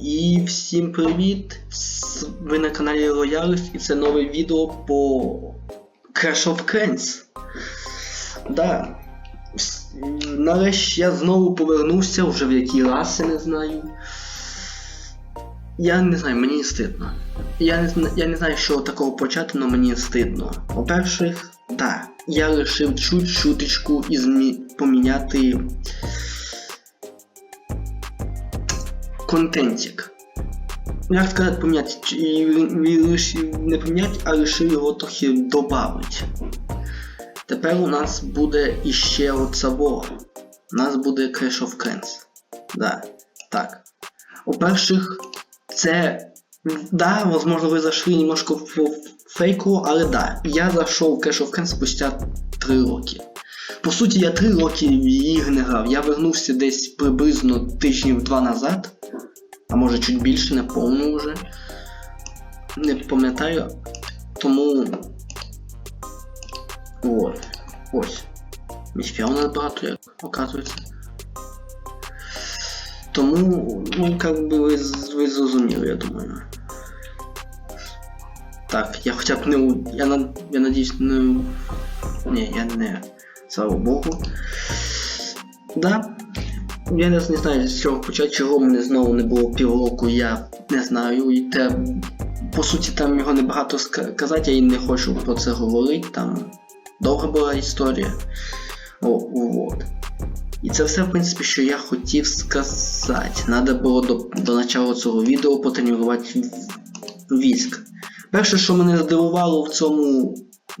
І всім привіт! Ви на каналі Royalis і це нове відео по Crash of Clans. Да. Нарешті я знову повернувся, вже в який раз я не знаю. Я не знаю, мені стидно. Я не, я не знаю, що такого почати, але мені стидно. По-перше, да, я вирішив чуть чуточку і поміняти контентик. Як сказати і він вирішив не поміняти, а вирішив його трохи додати. Тепер у нас буде іще оцаво. У нас буде Crash of Clans. Да, так. По-перших, це. Да, возможно, ви зайшли немножко в фейку, але да, я зайшов в Crash of Clans спустя 3 роки. По суті, я 3 роки ігри не грав. Я вернувся десь приблизно тижнів 2 назад, а може чуть більше, не повну вже. Не пам'ятаю. Тому. От. Ось. Ніфіга у нас багато, як оказується. Тому, ну, как би ви, ви зрозуміли, я думаю. Так, я хоча б не. Я, я надіюсь, не. Ні, я не. Слава Богу. Да. Я не, знаю, з чого почати, чого мене знову не було півроку, я не знаю. І те, по суті, там його небагато казати, я і не хочу про це говорити. Там довга була історія. О, от. І це все, в принципі, що я хотів сказати. Надо було до, до начала цього відео потренувати військ. Перше, що мене здивувало в цьому,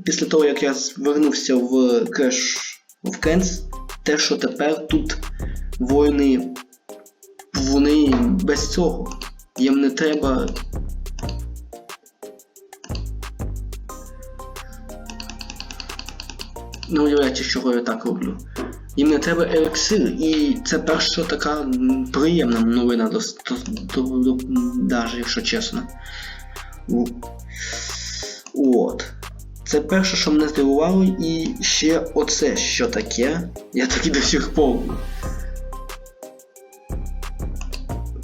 після того, як я звернувся в Crash of Clans, те, що тепер тут воїни вони без цього. Їм не треба. Не уявляйте, чого я так роблю. Їм не треба елексир, і це перша така приємна новина, до, до, до, даже, якщо чесно. От. Це перше, що мене здивувало, і ще оце що таке. Я таки до сих пор.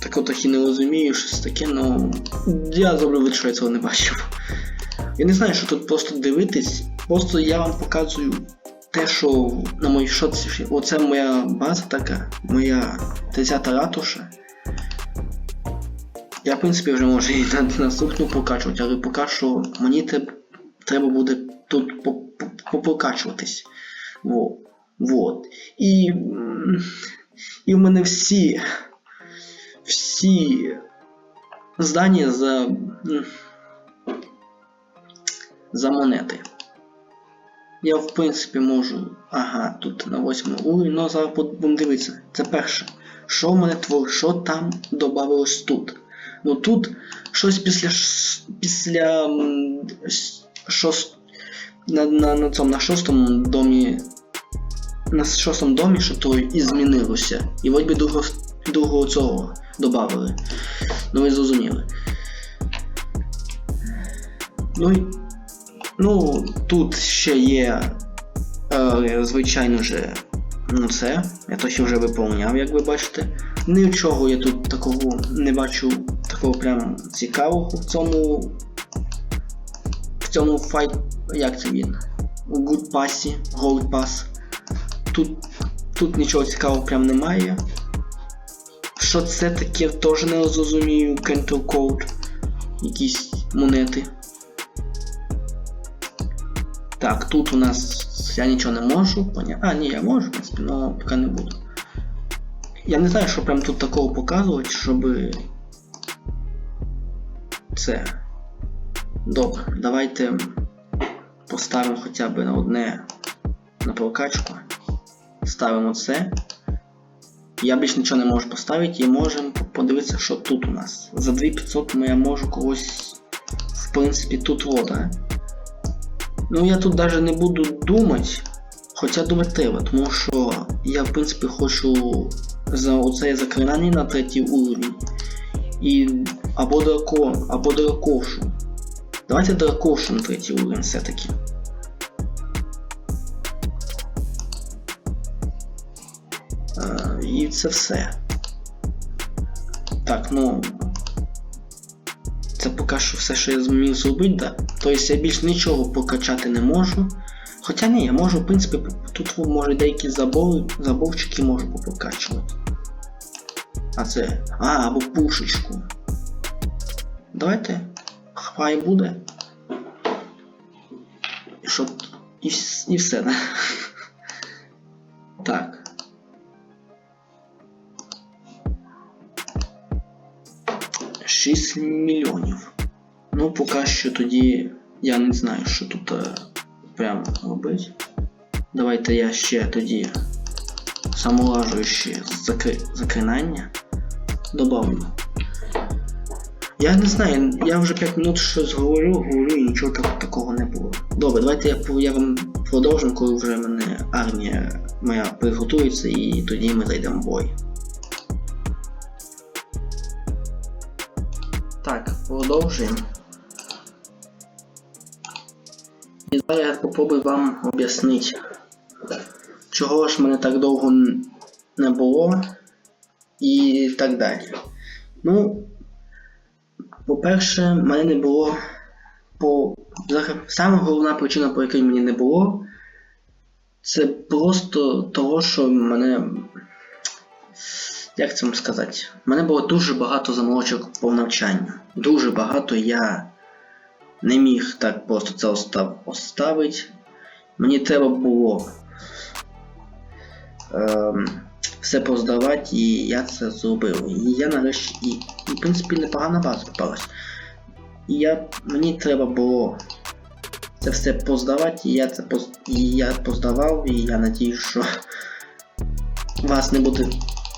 Так от і не розумію, що це таке, ну. Я зроблю вид, що я цього не бачив. Я не знаю, що тут просто дивитись. Просто я вам показую те, що на моїй шоці. Оце моя база така, моя 30 ратуша. Я, в принципі, вже можу і на наступну покачувати, але поки що мені те- треба буде тут по- по- попокачуватись. Во. Вот. І, і в мене всі. Всі здання за. За монети. Я в принципі можу. Ага, тут на 8 уровень, ну зараз будемо дивитися. Це перше. Що в мене творить, що там додавалось тут? Ну тут щось після після шост, на, на, на цьому на шостому домі. На шостому домі що то і змінилося. І от би другого, другого цього додали. Ну ви зрозуміли. Ну Ну, тут ще є, е, звичайно же, ну це. Я то ще вже виповняв, як ви бачите. Нічого я тут такого не бачу, такого прям цікавого в цьому. В цьому файт. Як це він? У Good Pass, Gold Pass. Тут, тут нічого цікавого прям немає. Що це таке, теж не зрозумію. Control Code. Якісь монети. Так, тут у нас я нічого не можу поняти. А, ні, я можу, в принципі, але поки не буду. Я не знаю, що прям тут такого показувати, щоб. Це. Добре, давайте поставимо хоча б на одне на прокачку. Ставимо це. Я більш нічого не можу поставити і можемо подивитися, що тут у нас. За 2500 я можу когось. В принципі, тут вода. Ну я тут даже не буду думати, хоча думати треба, тому що я в принципі хочу за оце заклинання на третій уровень. І або дракон, або дракошу. Давайте дракошу на третій уровень все-таки. Е, і це все. Так, ну. Це поки що все, що я зміг зробити, да? Тобто я більш нічого покачати не можу. Хоча ні, я можу, в принципі, тут може деякі забори, заборчики можу попокачувати. А це. А, або пушечку. Давайте. Хай буде. Щоб. І, і все, да? Так. Шість мільйонів. Ну, поки що тоді я не знаю, що тут е, прямо робити. Давайте я ще тоді самолажуюче заклинання добавлю. Я не знаю, я вже 5 минут щось говорю, говорю і нічого так, такого не було. Добре, давайте я, я вам продовжу, коли вже мене армія моя приготується і тоді ми зайдемо в бой. Так, продовжуємо. І зараз я попробую вам об'яснити, чого ж мене так довго не було і так далі. Ну, по-перше, мене не було по. Саме головна причина, по якій мені не було, це просто того, що мене. Як це вам сказати? У мене було дуже багато заморочок по навчанню. Дуже багато я не міг так просто це остав, оставити. Мені треба було ем, все поздавати, і я це зробив. І я нарешті. І, і в принципі непогана база попалась. І я, мені треба було це все поздавати, і я це поз, і я поздавав, і я надію, що вас не буде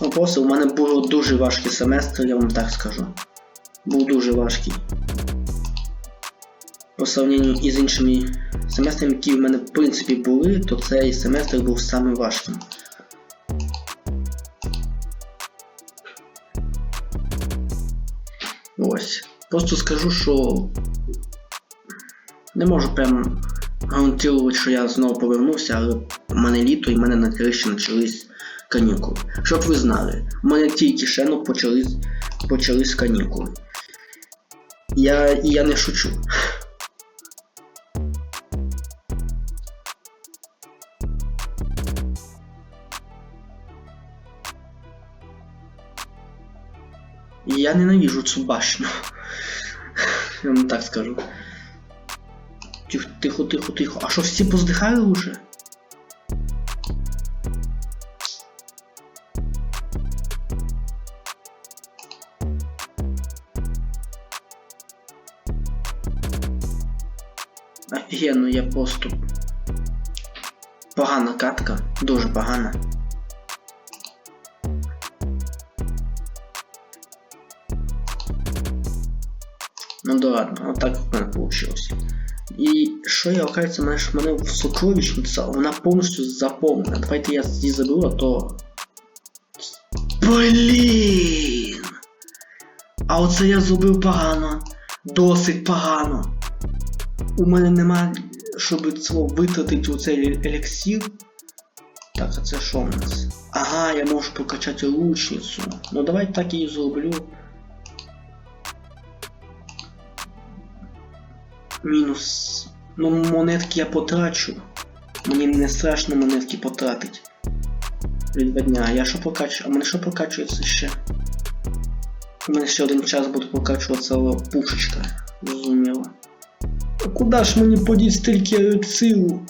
вопросів. У мене був дуже важкий семестр, я вам так скажу. Був дуже важкий. По сравненню із іншими семестрами, які в мене в принципі були, то цей семестр був самим важким. Ось. Просто скажу, що не можу прям гарантувати, що я знову повернувся, але в мене літо і в мене на криші почались канікули. Щоб ви знали, в мене тільки шено почались, почались канікули. Я, і я не шучу. Я ненавижу цю башню. Я вам так скажу. Тихо, тихо, тихо, тихо. А що всі поздихали уже? Офігенно, я просто. Погана катка, дуже погана. Да ладно, отак в мене вийшло. І що я окажеться, мене мене в сокровищниця, вона повністю заповнена. Давайте я її заберу, а то. Блін! А оце я зробив погано. Досить погано. У мене нема, щоб цього витратити у цей елексір. Так, а це що у нас? Ага, я можу прокачати лучницю. Ну давай так і зроблю. Мінус. Ну, монетки я потрачу. Мені не страшно монетки потратити. Від дня. Я що покачу? А мене що прокачується ще? У мене ще один час буде прокачуватися пушечка. Зрозуміло. А куди ж мені подіть стільки елексиру?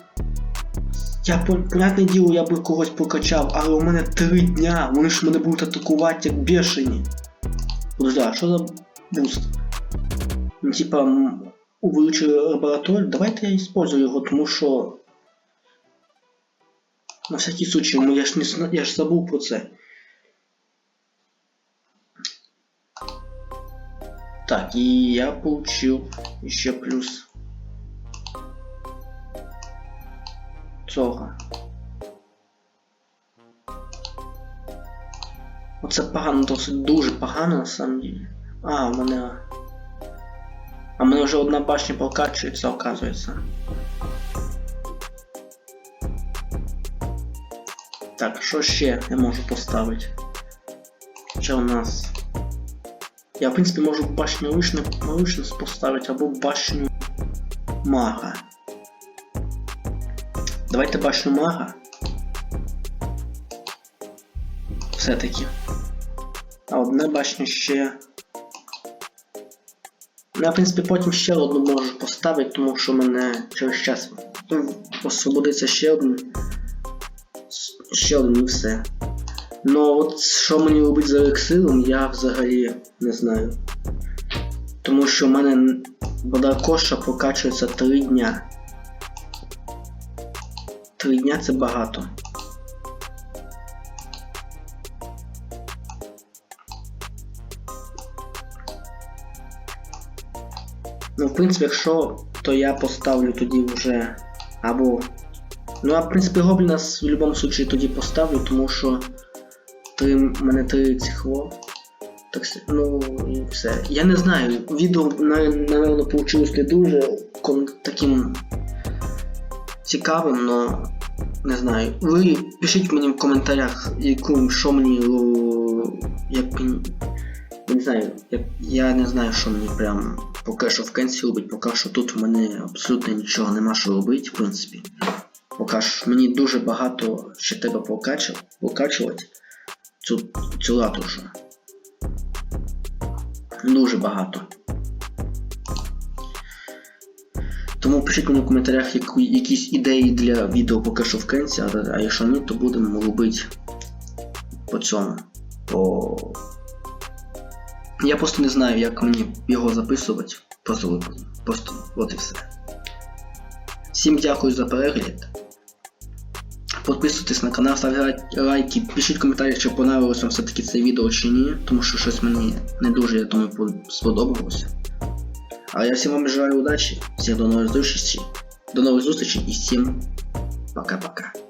Я, по- понятне діло, я би когось прокачав, але у мене три дня, вони ж мене будуть атакувати як бешені. Подожди, а що за буст? Ну, типа, м, увеличили лабораторію, давайте я использую його, тому що. На всякий случай, ну я ж не я ж забув про це. Так, і я получил ще плюс. Цього. Оце погано, досить дуже погано на самом деле. А, у мене. А в мене вже одна башня прокачується, оказується. Так, що ще я можу поставити? Що у нас? Я, в принципі, можу башню лишне поставити або башню мага. Давайте башню мага. Все-таки. А одна башня ще. Я, в принципі, потім ще одну можу поставити, тому що в мене через час ну, освободиться ще один. С- Ще один і все. Ну от що мені робити з елексиром, я взагалі не знаю. Тому що в мене вода коша прокачується 3 дня. 3 дня це багато. В принципі, якщо, то я поставлю тоді вже або. Ну, а в принципі, гобліна в будь-якому случаї тоді поставлю, тому що три, мене три ціхло. Так, ну і все. Я не знаю, відео, напевно, вийшло не дуже таким цікавим, но не знаю. Ви пишіть мені в коментарях, яку, що мені, як не знаю, як, я не знаю, що мені прям поки що в кінці робить, поки що тут в мене абсолютно нічого нема що робити, в принципі. Поки що мені дуже багато ще треба покачувати, цю, цю ратушу. Дуже багато. Тому пишіть мені в коментарях яку, якісь ідеї для відео поки що в кінці, а, а якщо ні, то будемо робити по цьому. По... Я просто не знаю, як мені його записувати. Просто, просто от і все. Всім дякую за перегляд. Підписуйтесь на канал, ставте лайки, пишіть коментарі, чи понравилось вам все-таки це відео чи ні, тому що щось мені не дуже, я думаю, сподобалося. А я всім вам бажаю удачі, всім до нових зустрічей, до нових зустрічей і всім пока-пока.